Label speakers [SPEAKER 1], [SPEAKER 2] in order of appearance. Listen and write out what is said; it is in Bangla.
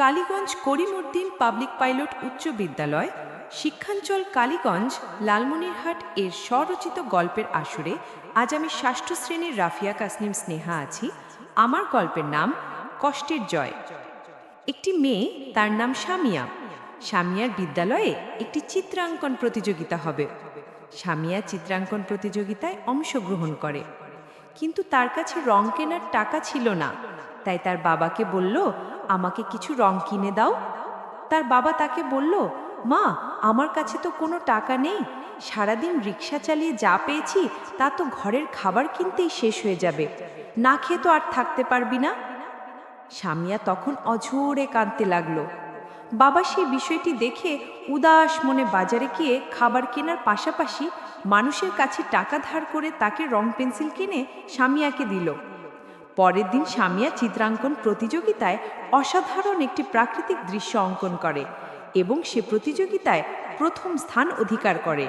[SPEAKER 1] কালীগঞ্জ করিমুদ্দিন পাবলিক পাইলট উচ্চ বিদ্যালয়, শিক্ষাঞ্চল কালীগঞ্জ, লালমনিরহাট এর স্বরচিত গল্পের আসরে আজ আমি ষষ্ঠ শ্রেণির রাফিয়া কাসনিম স্নেহা আছি। আমার গল্পের নাম কষ্টের জয়। একটি মেয়ে তার নাম সামিয়া সামিয়ার বিদ্যালয়ে একটি চিত্রাঙ্কন প্রতিযোগিতা হবে। সামিয়া চিত্রাঙ্কন প্রতিযোগিতায় অংশগ্রহণ করে। কিন্তু তার কাছে রং কেনার টাকা ছিল না। তাই তার বাবাকে বলল, আমাকে কিছু রং কিনে দাও। তার বাবা তাকে বলল, মা, আমার কাছে তো কোনো টাকা নেই। সারাদিন রিক্সা চালিয়ে যা পেয়েছি, তা তো ঘরের খাবার কিনতেই শেষ হয়ে যাবে। না খেয়ে তো আর থাকতে পারবি না। স্বামীয়া তখন অঝোরে কাঁদতে লাগল। বাবা সেই বিষয়টি দেখে উদাস মনে বাজারে গিয়ে খাবার কেনার পাশাপাশি মানুষের কাছে টাকা ধার করে তাকে রং পেন্সিল কিনে স্বামীয়াকে দিল। পরের দিন সামিয়া চিত্রাঙ্কন প্রতিযোগিতায় অসাধারণ একটি প্রাকৃতিক দৃশ্য অঙ্কন করে এবং সে প্রতিযোগিতায় প্রথম স্থান অধিকার করে।